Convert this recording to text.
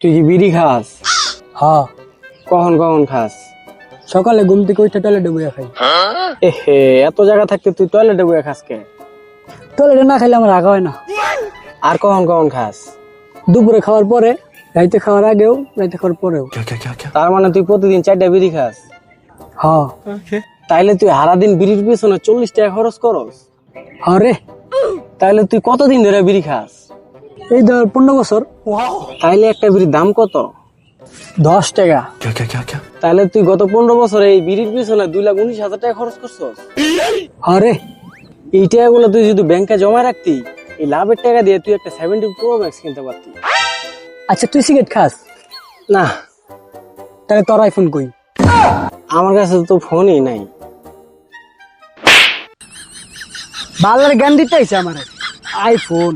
তুই কি বিড়ি খাস? হ্যাঁ। কখন কখন খাস? সকালে ঘুম থেকে উঠে টয়লেটে বইয়া খাই। এহে এত জায়গা থাকতে তুই টয়লেটে বয়ে খাস কে? টয়লেটে না খাইলে আমার রাগা হয় না। আর কখন কখন খাস? দুপুরে খাওয়ার পরে রাইতে খাওয়ার আগেও রাইতে খাওয়ার পরেও। তার মানে তুই প্রতিদিন চারটা বিড়ি খাস? হ্যাঁ। তাইলে তুই সারাদিন বিড়ির পিছনে চল্লিশ টাকা খরচ করস? হ্যাঁ রে। তাইলে তুই কতদিন ধরে বিড়ি খাস? এই ধর পনেরো বছর। তাইলে একটা বিড়ির দাম কত? দশ টাকা। তাহলে তুই গত পনেরো বছরে এই বিড়ির পিছনে দুই লাখ উনিশ হাজার টাকা খরচ করছস? হ্যাঁ রে এই টাকাগুলো তুই যদি ব্যাংকে জমা রাখতি এই লাভের টাকা দিয়ে তুই একটা সেভেন্টি প্রো ম্যাক্স কিনতে পারতি। আচ্ছা তুই সিগারেট খাস? না। তাহলে তোর আইফোন কই? আমার কাছে তো ফোনই নাই। বালার জ্ঞান দিতে আইছে আমার। আইফোন